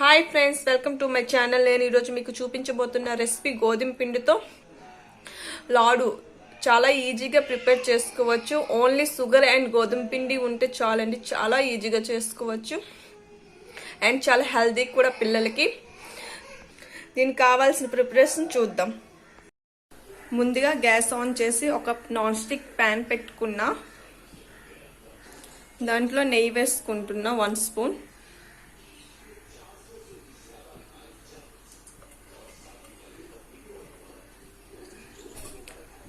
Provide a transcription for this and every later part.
Hi friends welcome to my channel నేను ఈరోజు మీకు చూపించబోతున్న రెసిపీ గోధుమ పిండితో లాడు. చాలా ఈజీగా ప్రిపేర్ చేసుకోవచ్చు. ఓన్లీ షుగర్ అండ్ గోధుమ పిండి ఉంటే చాలండి. చాలా ఈజీగా చేసుకోవచ్చు. అండ్ చాలా హెల్దీ కూడా పిల్లలకి. దీనికి కావాల్సిన ప్రిపరేషన్ చూద్దాం. ముందుగా గ్యాస్ ఆన్ చేసి ఒక నాన్ స్టిక్ ప్యాన్ పెట్టుకున్నా. దాంట్లో నెయ్యి వేసుకుంటున్నా వన్ స్పూన్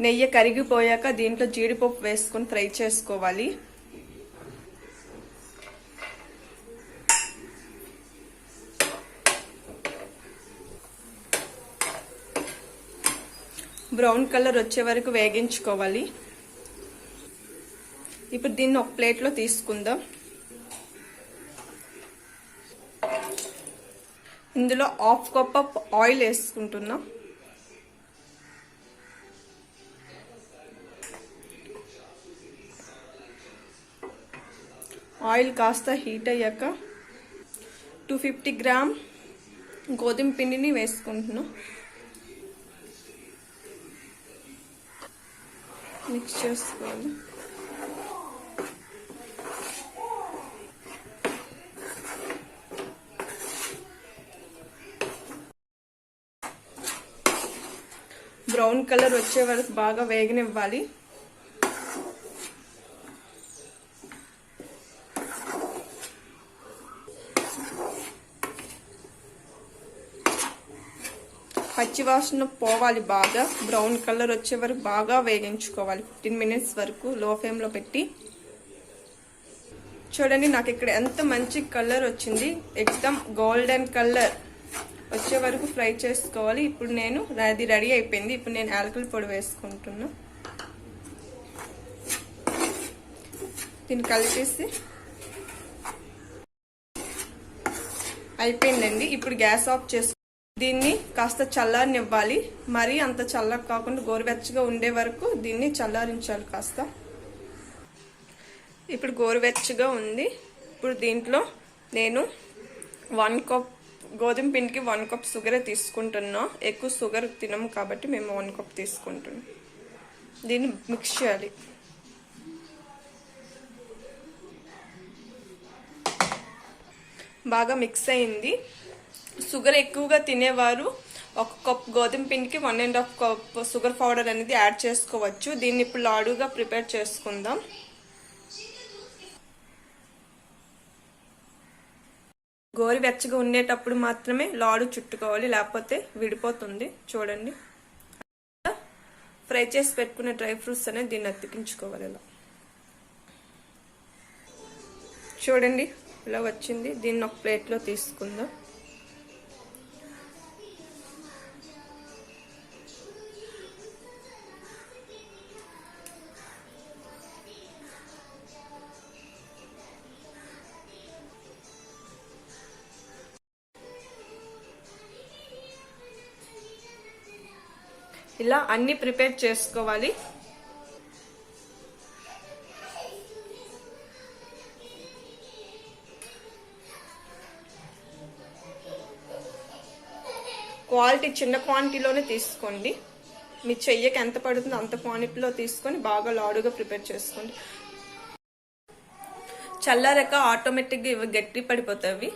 నెయ్యి కరిగిపోయాక దీంట్లో జీడిపప్పు వేసుకొని ఫ్రై చేసుకోవాలి. బ్రౌన్ కలర్ వచ్చే వరకు వేగించుకోవాలి. ఇప్పుడు దీన్ని ఒక ప్లేట్లో తీసుకుందాం. ఇందులో హాఫ్ కప్ ఆయిల్ వేసుకుంటున్నాం. ఆయిల్ కాస్త హీట్ అయ్యాక టూ ఫిఫ్టీ గ్రామ్ గోధుమ పిండిని వేసుకుంటున్నాం. మిక్స్ చేసుకోవాలి. బ్రౌన్ కలర్ వచ్చే వరకు బాగా వేగనివ్వాలి. పచ్చివాసన పోవాలి బాగా. బ్రౌన్ కలర్ వచ్చే వరకు బాగా వేగించుకోవాలి. ఫిఫ్టీన్ మినిట్స్ వరకు లో ఫ్లేమ్లో పెట్టి. చూడండి నాకు ఇక్కడ ఎంత మంచి కలర్ వచ్చింది. ఎక్దమ్ గోల్డెన్ కలర్ వచ్చే వరకు ఫ్రై చేసుకోవాలి. ఇప్పుడు నేను అది రెడీ అయిపోయింది. ఇప్పుడు నేను యాలకుల పొడి వేసుకుంటున్నా. దీన్ని కలిపేసి అయిపోయిందండి. ఇప్పుడు గ్యాస్ ఆఫ్ చేసుకో దీన్ని కాస్త చల్లారనివ్వాలి. మరీ అంత చల్లగా కాకుండా గోరువెచ్చగా ఉండే వరకు దీన్ని చల్లారించాలి కాస్త. ఇప్పుడు గోరువెచ్చగా ఉంది. ఇప్పుడు దీంట్లో నేను వన్ కప్ గోధుమ పిండికి వన్ కప్ షుగర్ తీసుకుంటున్నా. ఎక్కువ షుగర్ తినము కాబట్టి మేము వన్ కప్ తీసుకుంటున్నాం. దీన్ని మిక్స్ చేయాలి. బాగా మిక్స్ అయింది. షుగర్ ఎక్కువగా తినేవారు. ఒక కప్ గోధుమ పిండికి one and half cup sugar powder అనేది యాడ్ చేసుకోవచ్చు. దీన్ని ఇప్పుడు లాడుగా ప్రిపేర్ చేసుకుందాం. గోరి వెచ్చగా ఉండేటప్పుడు మాత్రమే లాడు చుట్టుకోవాలి. లేకపోతే విడిపోతుంది. చూడండి. ఫ్రై చేసి పెట్టుకున్న డ్రై ఫ్రూట్స్ అనేది దీన్ని అతికించుకోవాలి ఇలా. చూడండి. ఇలా వచ్చింది. దీన్ని ఒక ప్లేట్లో తీసుకుందాం. ఇలా అన్ని ప్రిపేర్ చేసుకోవాలి. క్వాలిటీ చిన్న క్వాంటిటీలోనే తీసుకోండి. మీ చెయ్యకి ఎంత పడుతుందో అంత క్వాంటిటీలో తీసుకొని బాగా లాడుగా ప్రిపేర్ చేసుకోండి. చల్లారాక ఆటోమేటిక్గా ఇవి గట్టి పడిపోతాయి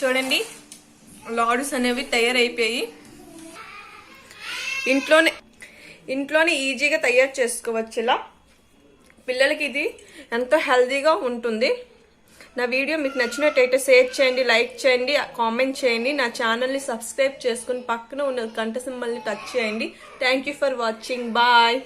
చూడండి లాడ్స్ అనేవి తయారైపోయాయి ఇంట్లోనే ఇంట్లోనే ఈజీగా తయారు చేసుకోవచ్చు ఇలా పిల్లలకి ఇది ఎంతో హెల్దీగా ఉంటుంది. నా వీడియో మీకు నచ్చినట్టయితే షేర్ చేయండి లైక్ చేయండి కామెంట్ చేయండి. నా ఛానల్ని సబ్స్క్రైబ్ చేసుకుని పక్కన ఉన్న గంట సింబల్ని టచ్ చేయండి. Thank you for watching bye